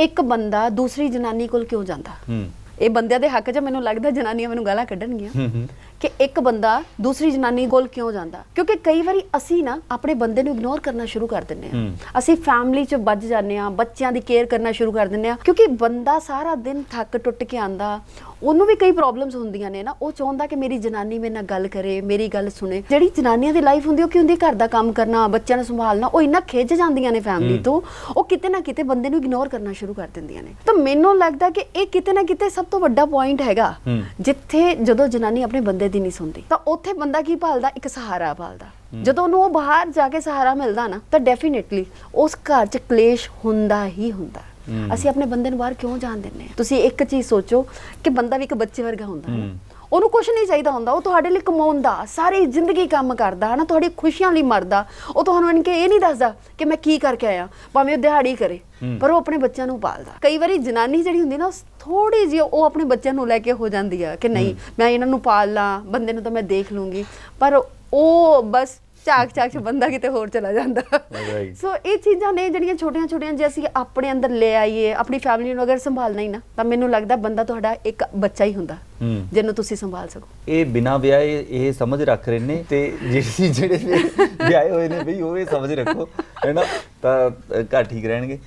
ਇੱਕ ਬੰਦਾ ਦੂਸਰੀ ਜਨਾਨੀ ਕੋਲ ਕਿਉਂ ਜਾਂਦਾ? ਹੂੰ। ਇਹ ਬੰਦਿਆਂ ਦੇ ਹੱਕ 'ਚ ਮੈਨੂੰ ਲੱਗਦਾ ਜਨਾਨੀਆਂ ਮੈਨੂੰ ਗਾਲਾਂ ਕੱਢਣਗੀਆਂ। ਹੂੰ ਹੂੰ। ਕਿ ਇੱਕ ਬੰਦਾ ਦੂਸਰੀ ਜਨਾਨੀ ਕੋਲ ਕਿਉਂ ਜਾਂਦਾ? ਕਿਉਂਕਿ ਕਈ ਵਾਰੀ ਅਸੀਂ ਨਾ ਆਪਣੇ ਬੰਦੇ ਨੂੰ ਇਗਨੋਰ ਕਰਨਾ ਸ਼ੁਰੂ ਕਰ ਦਿੰਦੇ ਹਾਂ। ਹੂੰ। ਅਸੀਂ ਫੈਮਿਲੀ 'ਚ ਵੱਜ ਜਾਂਦੇ ਹਾਂ ਬੱਚਿਆਂ ਦੀ ਕੇਅਰ ਕਰਨਾ ਸ਼ੁਰੂ ਕਰ ਦਿੰਦੇ ਹਾਂ। ਕਿਉਂਕਿ ਬੰਦਾ ਸਾਰਾ ਦਿਨ ਥੱਕ ਟੁੱਟ ਕੇ ਆਂਦਾ ਉਹਨੂੰ ਵੀ ਕਈ ਪ੍ਰੋਬਲਮਸ ਹੁੰਦੀਆਂ ਨੇ ਨਾ। ਉਹ ਚਾਹੁੰਦਾ ਕਿ ਮੇਰੀ ਜਨਾਨੀ ਮੇਰੇ ਨਾਲ ਗੱਲ ਕਰੇ ਮੇਰੀ ਗੱਲ ਸੁਣੇ। ਜਿਹੜੀ ਜਨਾਨੀਆਂ ਦੀ ਲਾਈਫ ਹੁੰਦੀ ਉਹ ਕੀ ਹੁੰਦੀ? ਘਰ ਦਾ ਕੰਮ ਕਰਨਾ ਬੱਚਿਆਂ ਨੂੰ ਸੰਭਾਲਣਾ ਉਹ ਇੰਨਾ ਖਿੱਚ ਜਾਂਦੀਆਂ ਨੇ ਫੈਮਿਲੀ ਤੋਂ। ਉਹ ਕਿਤੇ ਨਾ ਕਿਤੇ ਬੰਦੇ ਨੂੰ ਇਗਨੋਰ ਕਰਨਾ ਸ਼ੁਰੂ ਕਰ ਦਿੰਦੀਆਂ ਨੇ। ਤਾਂ ਮੈਨੂੰ ਲੱਗਦਾ ਕਿ ਇਹ ਕਿਤੇ ਨਾ ਕਿਤੇ ਸਭ ਤੋਂ ਵੱਡਾ ਪੁਆਇੰਟ ਹੈਗਾ। ਜਿੱਥੇ ਜਦੋਂ ਜਨਾਨੀ ਆਪਣੇ ਬੰਦੇ ਦੀ ਨਹੀਂ ਸੁਣਦੀ ਤਾਂ ਉੱਥੇ ਬੰਦਾ ਕੀ ਭਾਲਦਾ ਇੱਕ ਸਹਾਰਾ ਭਾਲਦਾ ਜਦੋਂ ਉਹਨੂੰ ਉਹ ਬਾਹਰ ਜਾ ਕੇ ਸਹਾਰਾ ਮਿਲਦਾ ਨਾ ਤਾਂ ਡੈਫੀਨਿਟਲੀ ਉਸ ਘਰ 'ਚ ਕਲੇਸ਼ ਹੁੰਦਾ ਹੀ ਹੁੰਦਾ। ਅਸੀਂ ਆਪਣੇ ਬੰਦੇ ਨੂੰ ਬਾਹਰ ਕਿਉਂ ਜਾਣ ਦਿੰਦੇ ਹਾਂ ਤੁਸੀਂ ਇੱਕ ਚੀਜ਼ ਸੋਚੋ ਕਿ ਬੰਦਾ ਵੀ ਇੱਕ ਬੱਚੇ ਵਰਗਾ ਹੁੰਦਾ। ਹੂੰ। ਉਹਨੂੰ ਕੁਝ ਨਹੀਂ ਚਾਹੀਦਾ ਹੁੰਦਾ। ਉਹ ਤੁਹਾਡੇ ਲਈ ਕਮਾਉਂਦਾ ਸਾਰੀ ਜ਼ਿੰਦਗੀ ਕੰਮ ਕਰਦਾ ਹਨਾ? ਤੁਹਾਡੀ ਖੁਸ਼ੀਆਂ ਲਈ ਮਰਦਾ। ਉਹ ਤੁਹਾਨੂੰ ਇਨ ਕੇ ਇਹ ਨਹੀਂ ਦੱਸਦਾ ਕਿ ਮੈਂ ਕੀ ਕਰਕੇ ਆਇਆ ਭਾਵੇਂ ਉਹ ਦਿਹਾੜੀ ਕਰੇ। ਪਰ ਉਹ ਆਪਣੇ ਬੱਚਿਆਂ ਨੂੰ ਪਾਲਦਾ। ਕਈ ਵਾਰੀ ਜਨਾਨੀ ਜਿਹੜੀ ਹੁੰਦੀ ਨਾ ਥੋੜੀ ਜਿਹੀ ਉਹ ਆਪਣੇ ਬੱਚਿਆਂ ਨੂੰ ਲੈ ਕੇ ਹੋ ਜਾਂਦੀ ਆ ਕਿ ਨਹੀਂ ਮੈਂ ਇਹਨਾਂ ਨੂੰ ਪਾਲ ਲਾਂ ਬੰਦੇ ਨੂੰ ਤਾਂ ਮੈਂ ਦੇਖ ਲੂੰਗੀ। ਪਰ ਉਹ ਬਸ ਚਾਕ ਚਾਕ ਚ ਬੰਦਾ ਕਿਤੇ ਹੋਰ ਚਲਾ ਜਾਂਦਾ. ਸੋ ਇਹ ਚੀਜ਼ਾਂ ਨੇ ਜਿਹੜੀਆਂ ਛੋਟੀਆਂ ਛੋਟੀਆਂ ਜੇ ਅਸੀਂ ਆਪਣੇ ਅੰਦਰ ਲੈ ਆਈਏ ਆਪਣੀ ਫੈਮਿਲੀ ਨੂੰ ਅਗਰ ਸੰਭਾਲਣਾ ਹੀ ਨਾ ਤਾਂ ਮੈਨੂੰ ਲੱਗਦਾ ਬੰਦਾ ਤੁਹਾਡਾ ਇੱਕ ਬੱਚਾ ਹੀ ਹੁੰਦਾ। ਜਿਹਨੂੰ ਤੁਸੀਂ ਸੰਭਾਲ ਸਕੋ। ਇਹ ਬਿਨਾ ਵਿਆਹੇ ਇਹ ਸਮਝ ਰੱਖ ਰਹੇ ਨੇ ਤੇ ਜਿਹੜੇ ਜਿਹੜੇ ਵਿਆਹੇ ਹੋਏ ਨੇ ਬਈ ਉਹ ਇਹ ਸਮਝ ਰੱਖੋ ਹੈਨਾ ਤਾਂ ਘਰ ਠੀਕ ਰਹਿਣਗੇ।